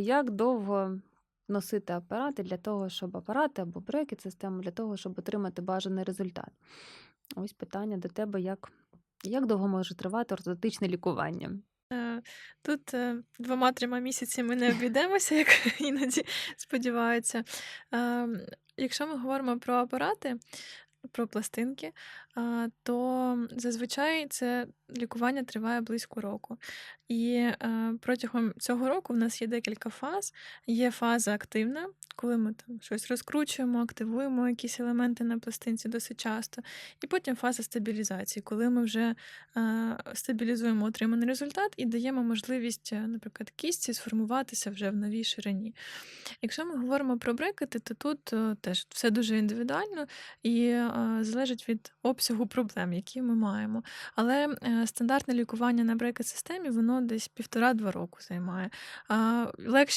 Як довго носити апарати для того, щоб апарати або брекет-систему для того, щоб отримати бажаний результат? Ось питання до тебе: як як довго може тривати ортодонтичне лікування? Е, тут, е, 2-3 місяці ми не обійдемося, як іноді сподіваються. Ем, якщо ми говоримо про апарати, про пластинки, то зазвичай це лікування триває близько року. І, е, протягом цього року в нас є декілька фаз. Є фаза активна, коли ми там щось розкручуємо, активуємо якісь елементи на пластинці досить часто. І потім фаза стабілізації, коли ми вже, е, стабілізуємо отриманий результат і даємо можливість, е, наприклад, кістці сформуватися вже в новій ширині. Якщо ми говоримо про брекети, то тут, теж все дуже індивідуально і, залежить від обсягу проблем, які ми маємо. Але, е, стандартне лікування на брекет-системі, воно десь 1,5-2 року займає. А, легші